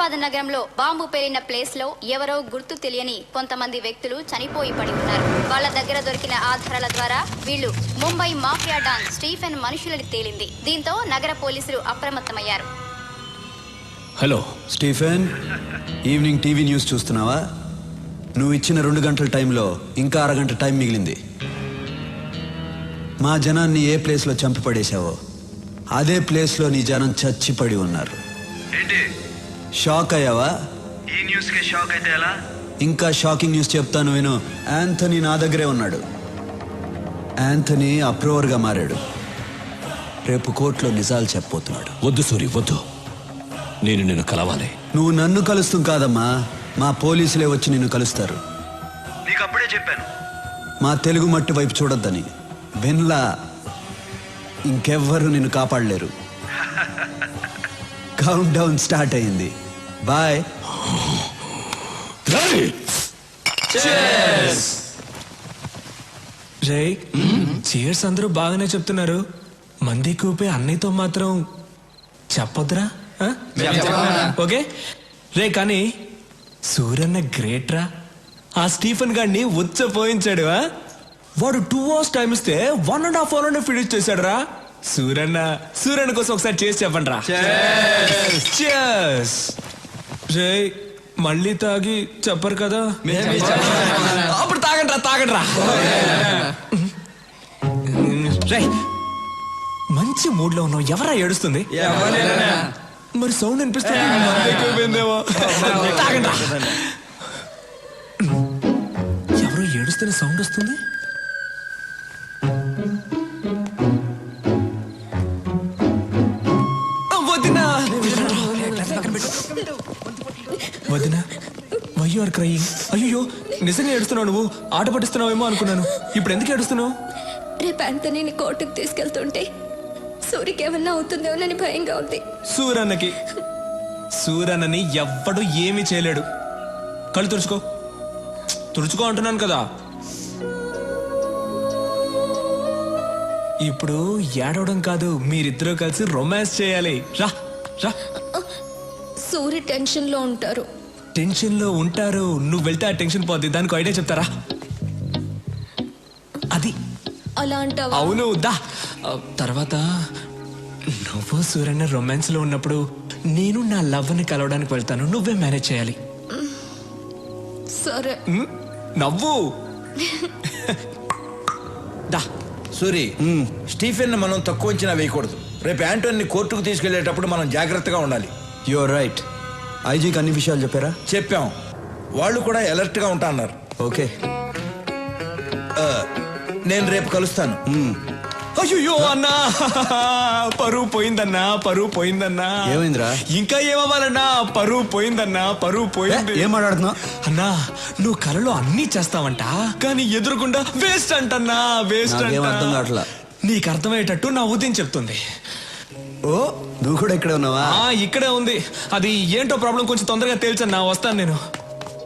హైదరాబాద్ నగరంలో బాంబు పేలిన ప్లేస్లో ఎవరో గుర్తు తెలియని కొంతమంది వ్యక్తులు చనిపోయి పడి ఉన్నారు. వాళ్ళ దగ్గర దొరికిన ఆధారాల ద్వారా వీళ్ళు ముంబై మాఫియా డాన్ స్టీఫెన్ మనుషులని తేలింది. దీంతో నగర పోలీసులు అప్రమత్తమయ్యారు. Hello Stephen. Evening TV news చూస్తున్నావా? నువ్వు ఇచ్చిన రెండు గంటల టైంలో ఇంకా అరగంట టైం మిగిలింది. మా జనాన్ని ఏ ప్లేస్లో చంపి పడేశావో అదే ప్లేస్లో నీ జనం చచ్చిపడి ఉన్నారు. ఏంటి? షాక్ అయ్యావా? ఈ న్యూస్కి షాక్ అయితే ఎలా? ఇంకా షాకింగ్ న్యూస్ చెప్తాను విను. యాంథనీ నా దగ్గరే ఉన్నాడు. యాంథనీ అప్రూవర్గా మారాడు. రేపు కోర్టులో నిజాలు చెప్పబోతున్నాడు. వద్దు సూరి వద్దు. నేను నిన్ను కలవాలి. నువ్వు నన్ను కలుస్తాం కాదమ్మా. మా పోలీసులే వచ్చి నిన్ను కలుస్తారు. నీకు అప్పుడే చెప్పాను. మా తెలుగు మట్టి వైపు చూడొద్దని. విన్లా ఇంకెవ్వరు నిన్ను కాపాడలేరు. కౌంట్ డౌన్ స్టార్ట్ అయింది బాయ్ రే చీర్స్ అందరూ బాగానే చెప్తున్నారు. మంది కూపే అన్నయ్యతో మాత్రం చెప్పొద్దురా? ఓకే? రే కానీ సూర్యన్న గ్రేట్ రా ఆ స్టీఫెన్ గాడిని ఉచ్చపోయించాడు? వాడు టూ అవర్స్ టైం ఇస్తే one and half hour finish చేశాడు రా సూరన్న సూర్యన్న కోసం ఒకసారి చేసి చెప్పండి రా మళ్ళీ తాగి చెప్పరు కదా? అప్పుడు తాగండి రా తాగండి రా రే మంచి మూడ్లో ఉన్నావు. ఎవరా ఏడుస్తుంది? మరి సౌండ్ అనిపిస్తుంది. తాగండి రా. ఎవరో ఏడుస్తున్న సౌండ్ వస్తుంది? క్రయింగ్ అయ్యో నిజంగా ఏడుస్తున్నావు నువ్వు? ఆట పట్టిస్తున్నావేమో అనుకున్నాను. ఇప్పుడు ఎందుకు ఏడుస్తున్నావు? రేపు అంతనీని కోర్టుకు తీసుకెళ్తుంటే సూరికి ఏమన్నా అవుతుందేమోనని భయంగా ఉంది. సూరన్నకి. సూరన్నని ఎవ్వడు ఏమీ చేయలేడు. కళ్ళు తుడుచుకో. తుడుచుకో అంటున్నాను కదా. ఇప్పుడు ఏడవడం కాదు మీరిద్దరూ కలిసి రొమాన్స్ చేయాలి. రా రా. సూరి టెన్షన్లో ఉంటారు. టెన్షన్లో ఉంటారు. నువ్వు వెళ్తే ఆ టెన్షన్ పోద్ది. దానికి ఐడియా చెప్తారా? అది. అలా అంటావా అవును దా. తర్వాత నువ్వు సూర్యన్న రొమాన్స్లో ఉన్నప్పుడు నేను నా లవ్ని కలవడానికి వెళ్తాను. నువ్వే మేనేజ్ చేయాలి. సరే. నవ్వు. దా. సూరి స్టీఫెన్ మనం తక్కువ అంచనా వేయకూడదు. రేపు యాంటోని కోర్టుకు తీసుకెళ్ళేటప్పుడు మనం జాగ్రత్తగా ఉండాలి. యువర్ రైట్ ఐజీకి అన్ని విషయాలు చెప్పారా? చెప్పాం. వాళ్ళు కూడా అలర్ట్గా ఉంటా అన్నారు ఓకే నేను రేపు కలుస్తాను. అయ్యో అన్నా పరువు పోయిందన్నా పరువు పోయిందన్నా. ఏమైందిరా? ఇంకా ఏమవ్వాలన్నా పరువు పోయిందన్నా పరువు పోయింది. ఏం మాట్లాడుతున్నావు? అన్నా నువ్వు కలలో అన్నీ చేస్తావంట కానీ ఎదురుకుండా వేస్ట్ అంటన్నా వేస్ట్ అంట. నీకు అర్థమయ్యేటట్టు నా ఉదయం చెప్తుంది. ఓ నువ్వు కూడా ఇక్కడే ఉన్నావా? ఆ ఇక్కడే ఉంది. అది ఏంటో ప్రాబ్లం కొంచెం తొందరగా తేల్చన్నా వస్తాను నేను.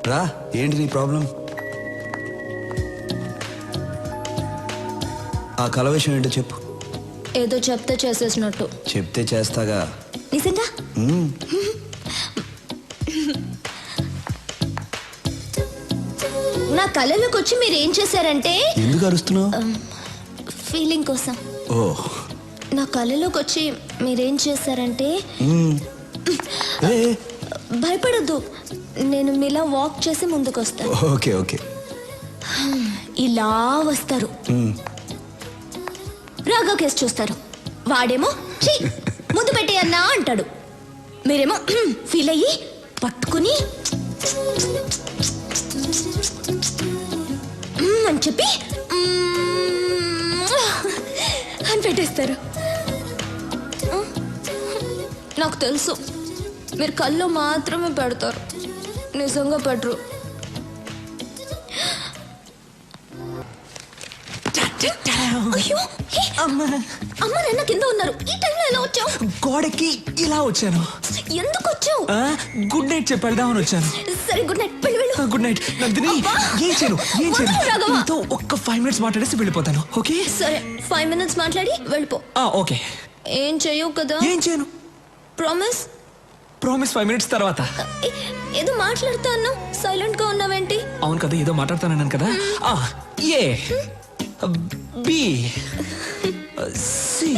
రా ఏంటి నీ ప్రాబ్లం? ఆ కల విషయం ఏంటో చెప్పు. ఏదో చెప్తే చేసేసినట్టు. చెప్తే చేస్తాగా. నిజంగా? మ్మ్. నా కళలోకి వచ్చి మీరు ఏం చేశారంటే ఎందుకు అరుస్తున్నావు? ఫీలింగ్ కోసం. ఓ. నా కళలోకి వచ్చి మీరేం చేశారంటే భయపడొద్దు. నేను మీలా వాక్ చేసి ముందుకు వస్తాను ఓకే ఓకే. ఇలా వస్తారు. రాగా కేసు చూస్తారు. వాడేమో "ఛీ, ముందు పెట్టేయన్నా అంటాడు. మీరేమో ఫీల్ అయ్యి పట్టుకుని అని చెప్పి అని పెట్టేస్తారు. నాకు తెలుసు. మీరు కళ్ళు మాత్రమే పెడతారు. నిజంగా పెట్టరు అయ్యో హే, అమ్మ. నాన్న కింద ఉన్నారు. ఈ టైంలో ఎలా వచ్చావు? గోడకి ఇలా వచ్చాను. ఎందుకు వచ్చావు? ఆ, గుడ్ నైట్ చెప్పి వెళ్దామని వచ్చాను. సరే గుడ్ నైట్ వెళ్ళి వెళ్ళు. Good night Nandini! ఏం చేయను ఏం చేయను. నీతో ఒక్క ఫైవ్ మినిట్స్ మాట్లాడేసి వెళ్ళిపోతాను ఓకే? సరే ఫైవ్ మినిట్స్ మాట్లాడి వెళ్ళిపో. ఆ, ఓకే. ఏం చెయ్యవు కదా? ఏం చేయను? ప్రామిస్ ప్రామిస్ ఫైవ్ మినిట్స్ తర్వాత. ఏదో మాట్లాడుతా అన్నావు సైలెంట్గా ఉన్నావేంటి? అవును కదా ఏదో మాట్లాడతానన్నాను కదా. ఆ, ఏ బి సి.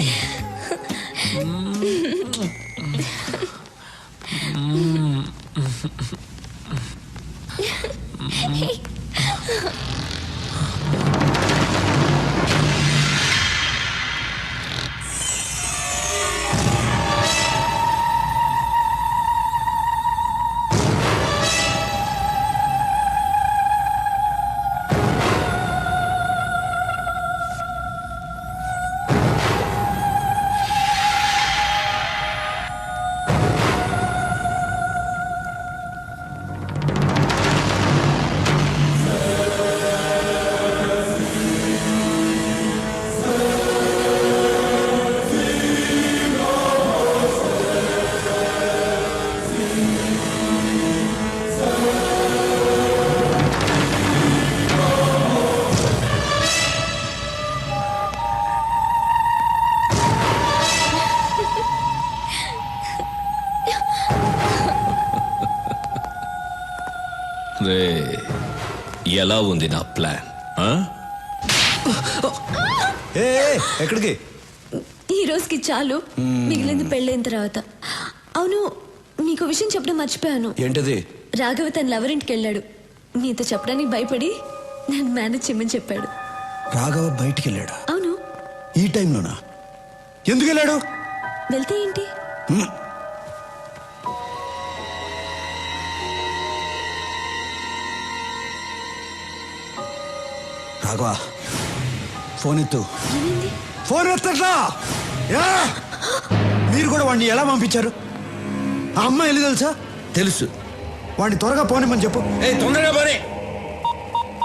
ఎలా ఉంది నా ప్లాన్? ఆ? ఏ ఏ, ఎక్కడికి? ఈ రోజుకి చాలు. మిగిలింది పెళ్ళైన తర్వాత. అవును నీకు విషయం చెప్పడం మర్చిపోయాను. ఏంటది? రాఘవ తన లవరింటికి వెళ్ళాడు. నీతో చెప్పడానికి భయపడి నన్ను మేనేజ్ చేయమని చెప్పాడు. రాఘవ బయటికి వెళ్ళాడా? అవును. ఈ టైంలోనా? ఎందుకు వెళ్ళాడు? వెళ్తే ఏంటి? రాఘవ ఫోన్ ఎత్తు ఫోన్ ఎత్తట్లా? మీరు కూడా వాడిని ఎలా పంపించారు ఆ అమ్మాయి వెళ్ళి తెలుసా తెలుసు వాడిని త్వరగా పోనిమ్మని చెప్పు ఏ తొందరగా పని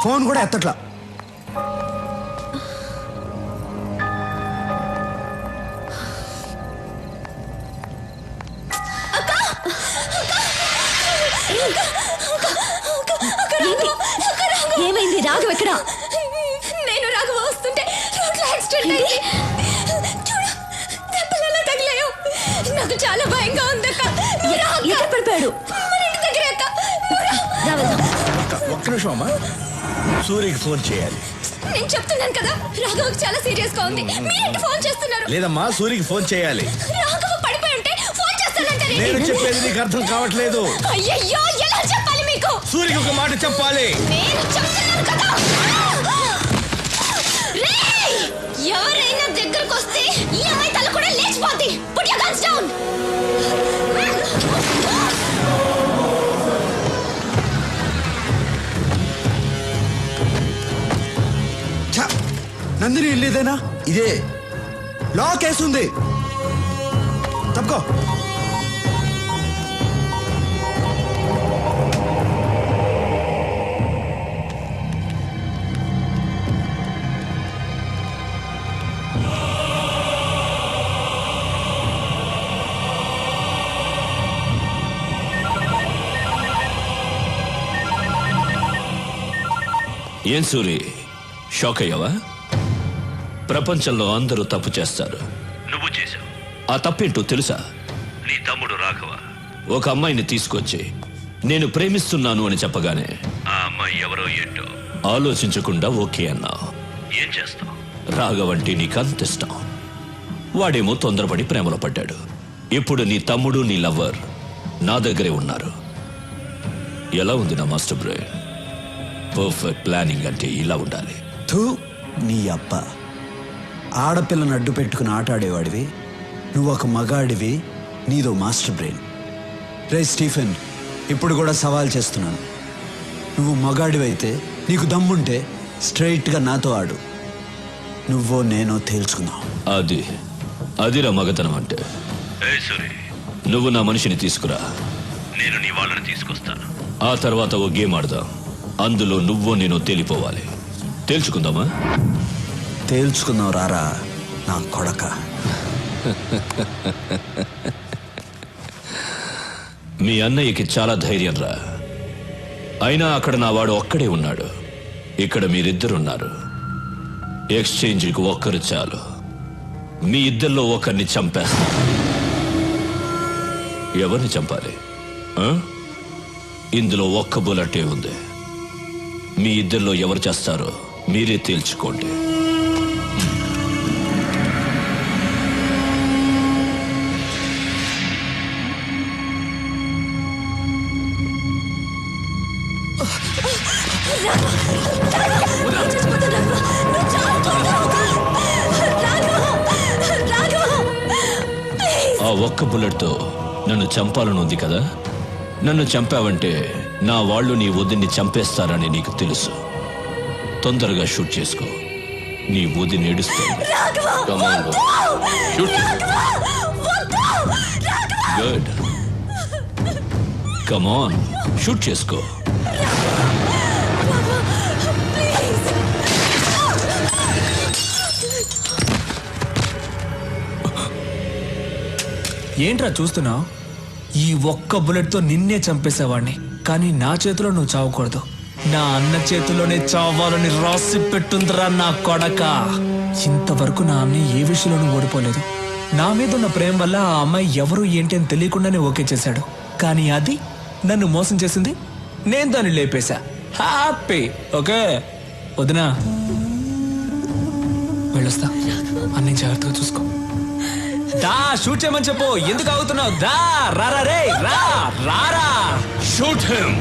ఫోన్ కూడా ఎత్తట్లా? ఏమైంది రాఘవ ఎక్కడ అయింది చూడు దెబ్బలు ఎలా తగిలాయో. నాకు చాలా భయంగా ఉంది అక్క. ఎక్కడ పడిపోయాడు? మన ఇంటి దగ్గర అక్క. ఒక్క- నిమిషం అమ్మా. సూర్యకి ఫోన్ చేయాలి. నేను చెప్తున్నాను కదా రాఘవకి చాలా సీరియస్గా ఉంది మీరేంటి ఫోన్ చేస్తున్నారు. లేదమ్మా సూర్యకి ఫోన్ చేయాలి. రాఘవ పడిపోయి ఉంటే ఫోన్ చేస్తానంటారేంటి? నేను చెప్పేది నీకు అర్థం కావట్లేదు. అయ్యయ్యో ఎలా చెప్పాలి మీకు? సూర్యకి ఒక మాట చెప్పాలి. నేను చెప్తున్నాను కదా. Swati, put your guns down! ఛ! నందిని వెళ్ళేదేనా ఇదే లాక్ ఉంది తప్పుకో ఏం సూరి? షాక్ అయ్యావా? ప్రపంచంలో అందరూ తప్పు చేస్తారు. నువ్వు చేశావు. ఆ తప్పేంటో తెలుసా? నీ తమ్ముడు రాఘవ. ఒక అమ్మాయిని తీసుకొచ్చి నేను ప్రేమిస్తున్నాను అని చెప్పగానే ఆ అమ్మాయి ఎవరో ఏంటో. ఆలోచించకుండా ఓకే అన్నావు ఏం చేస్తావు? రాఘవంటే నీకు అంత ఇష్టం. వాడేమో తొందరపడి ప్రేమలో పడ్డాడు. ఇప్పుడు నీ తమ్ముడు నీ లవ్వర్ నా దగ్గరే ఉన్నారు. ఎలా ఉంది నా మాస్టర్ బ్రెయిన్? పర్ఫెక్ట్ ప్లానింగ్ అంటే ఇలా ఉండాలి. థూ నీ అప్ప ఆడపిల్లను అడ్డు పెట్టుకుని ఆటాడేవాడివి నువ్వు ఒక మగాడివి. నీదో మాస్టర్ బ్రెయిన్. రే స్టీఫెన్ ఇప్పుడు కూడా సవాల్ చేస్తున్నాను. నువ్వు మగాడివైతే నీకు దమ్ముంటే స్ట్రైట్గా నాతో ఆడు. నువ్వో నేనో తేల్చుకుందాం. అది అదిరా మగతనం అంటే. నువ్వు నా మనిషిని తీసుకురా. నేను నీ వాళ్ళని తీసుకొస్తాను. ఆ తర్వాత ఓ గేమ్ ఆడదాం. అందులో నువ్వో నేను తేలిపోవాలి. తేల్చుకుందామా? తేల్చుకుందాం రారా నా కొడక. మీ అన్నయ్యకి చాలా ధైర్యం రా. అయినా అక్కడ నా వాడు ఒక్కడే ఉన్నాడు. ఇక్కడ మీరిద్దరున్నారు. ఎక్స్చేంజ్కి ఒక్కరు చాలు. మీ ఇద్దరిలో ఒకరిని చంపేస్తా. ఎవరిని చంపాలి? ఇందులో ఒక్క బుల్లెటే ఉంది. మీ ఇద్దరిలో ఎవరు చేస్తారో మీరే తేల్చుకోండి. ఆ ఒక్క బుల్లెట్తో నన్ను చంపాలని ఉంది కదా? నన్ను చంపావంటే నా వాళ్ళు నీ వదిన్ని చంపేస్తారని నీకు తెలుసు. తొందరగా షూట్ చేసుకో. నీ వదిని ఏడుస్తుంది గుడ్ కమాన్ షూట్ చేసుకో. ఏంట్రా చూస్తున్నావు? ఈ ఒక్క బుల్లెట్తో నిన్నే చంపేసేవాడిని. కానీ నా చేతిలో నువ్వు చావకూడదు. నా అన్న చేతిలోనే చావాలని రాసి పెట్టుందిరా నా కొడక. ఇంతవరకు నా అన్న ఏ విషయంలోనూ ఓడిపోలేదు. నా మీద ఉన్న ప్రేమ వల్ల ఆ అమ్మాయి ఎవరు ఏంటి అని తెలియకుండానే ఓకే చేశాడు. కానీ అది నన్ను మోసం చేసింది నేను దాన్ని లేపేశా. Happy okay? వదినా. వెళ్ళొస్తా. అన్ని జాగ్రత్తగా చూసుకో. దా షూట్ చేయమని చెప్పు. ఎందుకు అవుతున్నావు దా రారా రే రా రారా. Shoot him